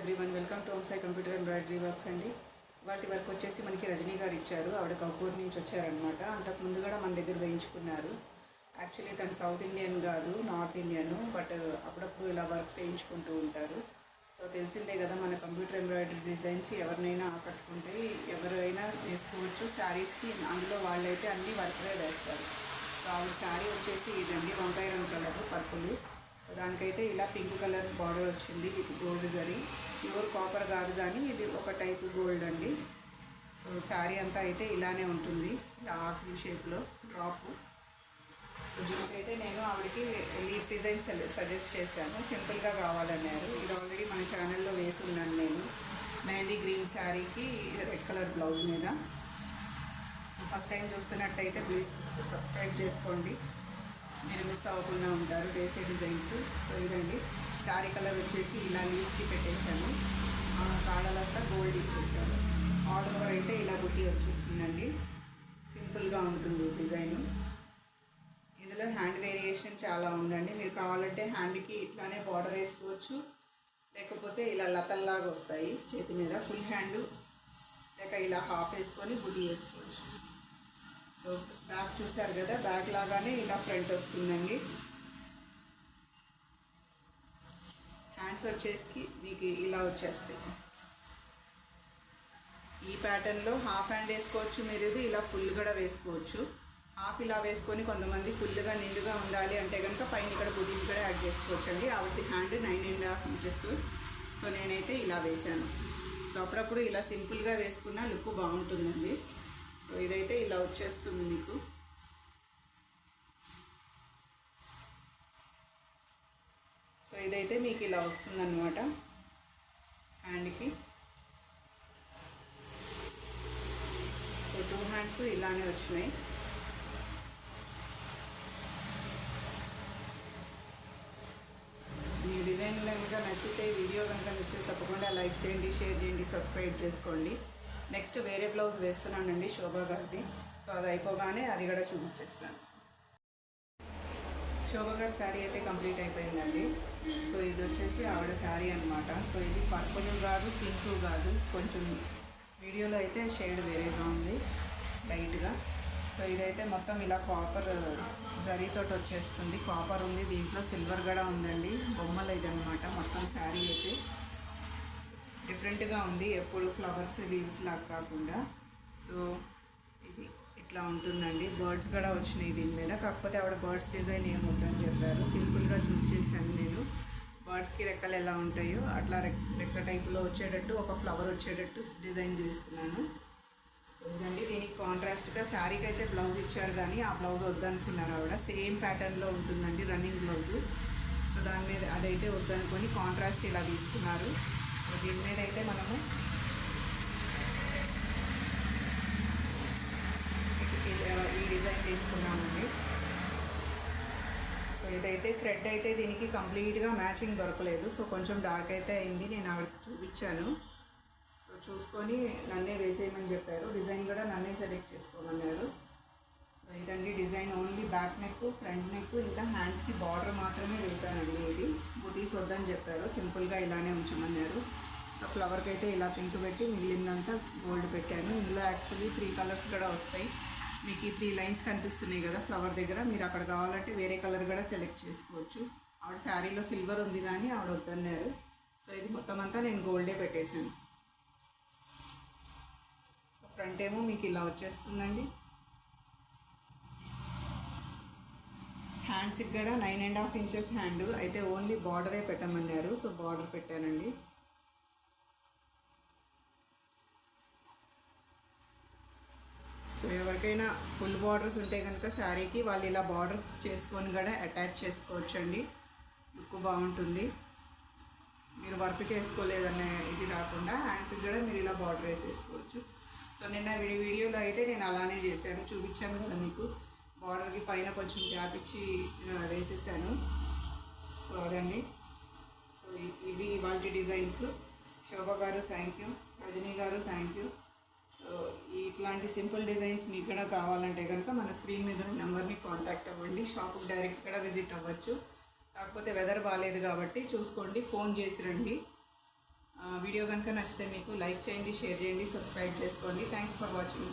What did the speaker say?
Everyone welcome to హోమ్సై computer embroidery works అండి. వాటి వర్క్ వచ్చేసి మనకి రజనీ గారు ఇచ్చారు. ఆవిడ కపూర్ నుంచి వచ్చారనమాట అంతకు ముందు కూడా మన దగ్గర వేయించుకున్నారు. యాక్చువల్లీ తను సౌత్ ఇండియన్ కాదు నార్త్ ఇండియన్ బట్ అప్పుడప్పుడు ఇలా వర్క్స్ వేయించుకుంటూ ఉంటారు. సో తెలిసిందే కదా మన కంప్యూటర్ ఎంబ్రాయిడరీ డిజైన్స్ ఎవరినైనా ఆకట్టుకుంటే ఎవరైనా వేసుకోవచ్చు. శారీస్కి అందులో వాళ్ళైతే అన్ని వర్క్లే వేస్తారు. సో ఆవిడ శారీ వచ్చేసి ఇదండి వంకాయ రంగు కలర్ పర్పుల్. సో దానికైతే ఇలా పింక్ కలర్ బార్డర్ వచ్చింది ఇది గోల్డ్ జరీ. ప్యూర్ కాపర్ కాదు కానీ ఇది ఒక టైప్ గోల్డ్ అండి. సో శారీ అంతా అయితే ఇలానే ఉంటుంది ఇలా షేప్లో డ్రాప్ సో దీనికైతే నేను ఆవిడకి లీఫ్ డిజైన్ సజెస్ట్ చేశాను సింపుల్గా కావాలన్నారు. ఇది ఆల్రెడీ మన ఛానల్లో వేసి ఉన్నాను నేను. మెహందీ గ్రీన్ శారీకి రెడ్ కలర్ బ్లౌజ్ మీద. సో ఫస్ట్ టైం చూస్తున్నట్టయితే ప్లీజ్ సబ్స్క్రైబ్ చేసుకోండి. మీరు మిస్ అవ్వకుండా ఉంటారు వేసే డిజైన్స్ సో ఇదండి. శారీ కలర్ వచ్చేసి ఇలా లీఫ్కి పెట్టేశాను. కాడలంతా గోల్డ్ ఇచ్చేసాను ఆల్ ఓవర్ అయితే ఇలా బుట్టి వచ్చేసిందండి. సింపుల్గా ఉంటుంది డిజైన్ ఇందులో హ్యాండ్ వేరియేషన్ చాలా ఉందండి. మీరు కావాలంటే హ్యాండ్కి ఇట్లానే బార్డర్ వేసుకోవచ్చు. లేకపోతే ఇలా లతల్లాగా వస్తాయి చేతి మీద. ఫుల్ హ్యాండ్ లేక ఇలా హాఫ్ వేసుకొని బుట్టి వేసుకోవచ్చు. సో బ్యాక్ చూసారు కదా బ్యాక్ లాగానే ఇలా ఫ్రంట్ వస్తుందండి. హ్యాండ్స్ వచ్చేసి మీకు ఇలా వచ్చేస్తాయి. ఈ ప్యాటర్న్లో హాఫ్ హ్యాండ్ వేసుకోవచ్చు మీరు ఇది ఇలా ఫుల్ కూడా వేసుకోవచ్చు. హాఫ్ ఇలా వేసుకొని కొంతమంది ఫుల్గా నిండుగా ఉండాలి అంటే కనుక పైన ఇక్కడ బుటీస్ కూడా యాడ్ చేసుకోవచ్చు అండి కాబట్టి hand nine and half inches so నేనైతే ఇలా వేశాను. సో అప్పుడప్పుడు ఇలా సింపుల్గా వేసుకున్న లుక్ బాగుంటుందండి. సో ఇదైతే ఇలా వచ్చేస్తుంది మీకు. సో ఇదైతే మీకు ఇలా వస్తుందన్నమాట. హ్యాండ్కి. సో టూ హ్యాండ్స్ ఇలానే వచ్చినాయి. మీ డిజైన్ కనుక నచ్చితే వీడియో కనుక నచ్చితే తప్పకుండా లైక్ చేయండి షేర్ చేయండి సబ్స్క్రైబ్ చేసుకోండి. నెక్స్ట్ వేరే బ్లౌజ్ వేస్తున్నానండి శోభా గారిది. సో అది అయిపోగానే అది కూడా చూపించేస్తాను శోభా గారి శారీ అయితే కంప్లీట్ అయిపోయిందండి. సో ఇది వచ్చేసి ఆవిడ శారీ అనమాట సో ఇది పర్పుల్ కాదు పింక్ కాదు. కొంచెం వీడియోలో అయితే షేడ్ వేరేగా ఉంది లైట్గా. సో ఇదైతే మొత్తం ఇలా కాపర్ జరీతోటి వచ్చేస్తుంది. కాపర్ ఉంది దీంట్లో సిల్వర్ కూడా ఉందండి. బొమ్మలు ఇదనమాట మొత్తం శారీ అయితే. డిఫరెంట్గా ఉంది. ఎప్పుడు ఫ్లవర్స్ లీవ్స్ లాగా కాకుండా. సో ఇది ఇట్లా ఉంటుందండి. బర్డ్స్ కూడా వచ్చినాయి దీని మీద. కాకపోతే ఆవిడ బర్డ్స్ డిజైన్ ఏమవుతుందని చెప్పారు. సింపుల్గా చూస్ చేశాను నేను. బర్డ్స్కి రెక్కలు ఎలా ఉంటాయో అట్లా రెక్క టైపులో వచ్చేటట్టు ఒక ఫ్లవర్ వచ్చేటట్టు డిజైన్ తీసుకున్నాను. సో ఇదండి. దీనికి కాంట్రాస్ట్గా శారీకి అయితే బ్లౌజ్ ఇచ్చారు కానీ ఆ బ్లౌజ్ వద్దనుకున్నారు ఆవిడ. సేమ్ ప్యాటర్న్లో ఉంటుందండి రన్నింగ్ బ్లౌజు. సో దాని మీద అదైతే వద్దనుకొని కాంట్రాస్ట్ ఇలా తీసుకున్నారు. దీని మీద అయితే మనము ఈ డిజైన్ తీసుకున్నామండి. సో ఇదైతే థ్రెడ్ అయితే దీనికి కంప్లీట్గా మ్యాచింగ్ దొరకలేదు. సో కొంచెం డార్క్ అయితే అయింది. నేను ఆవిడకి చూపించాను. సో చూసుకొని నన్నే వేసేయమని చెప్పారు. డిజైన్ కూడా నన్నే సెలెక్ట్ చేసుకోమన్నారు. ఇదండి design only back neck front neck ఇంకా హ్యాండ్స్కి బార్డర్ మాత్రమే వేసానండి ఇది. బుటీస్ వద్దని చెప్పారు. సింపుల్గా ఇలానే ఉంచమన్నారు. సో ఫ్లవర్కి అయితే ఇలా పింక్ పెట్టి మిగిలిందంతా గోల్డ్ పెట్టాను. ఇందులో యాక్చువల్లీ త్రీ కలర్స్ కూడా వస్తాయి. మీకు ఈ త్రీ లైన్స్ కనిపిస్తున్నాయి కదా ఫ్లవర్ దగ్గర. మీరు అక్కడ కావాలంటే వేరే కలర్ కూడా సెలెక్ట్ చేసుకోవచ్చు. ఆవిడ శారీలో సిల్వర్ ఉంది కానీ ఆవిడ వద్దన్నారు. సో ఇది మొత్తం అంతా నేను గోల్డే పెట్టేశాను. సో ఫ్రంట్ ఏమో మీకు ఇలా వచ్చేస్తుందండి. హ్యాండ్స్ ఇక్కడ nine and half inches hand. అయితే ఓన్లీ బార్డరే పెట్టమన్నారు. సో బార్డర్ పెట్టానండి. సో ఎవరికైనా ఫుల్ బార్డర్స్ ఉంటే కనుక శారీకి వాళ్ళు ఇలా బార్డర్స్ చేసుకొని కూడా అటాచ్ చేసుకోవచ్చండి. లుక్ బాగుంటుంది. మీరు వర్క్ చేసుకోలేదనే ఇది రాకుండా హ్యాండ్స్కి కూడా మీరు ఇలా బార్డర్ వేసేసుకోవచ్చు. సో నిన్న వీడియోలో అయితే నేను అలానే చేశాను. చూపించాను కదా మీకు. బార్డర్కి పైన కొంచెం గ్యాప్ ఇచ్చి వేసేసాను. సో అదండి. సో ఇవి ఇవాళ డిజైన్స్. శోభ గారు thank you Rajani garu thank you so ఇట్లాంటి సింపుల్ డిజైన్స్ మీకు కూడా కావాలంటే కనుక మన స్క్రీన్ మీద ఉన్న నెంబర్ని కాంటాక్ట్ అవ్వండి. షాప్కి డైరెక్ట్ కూడా విజిట్ అవ్వచ్చు. కాకపోతే వెదర్ బాగాలేదు కాబట్టి చూసుకోండి ఫోన్ చేసి రండి. వీడియో కనుక నచ్చితే మీకు లైక్ చేయండి షేర్ చేయండి సబ్స్క్రైబ్ చేసుకోండి. Thanks for watching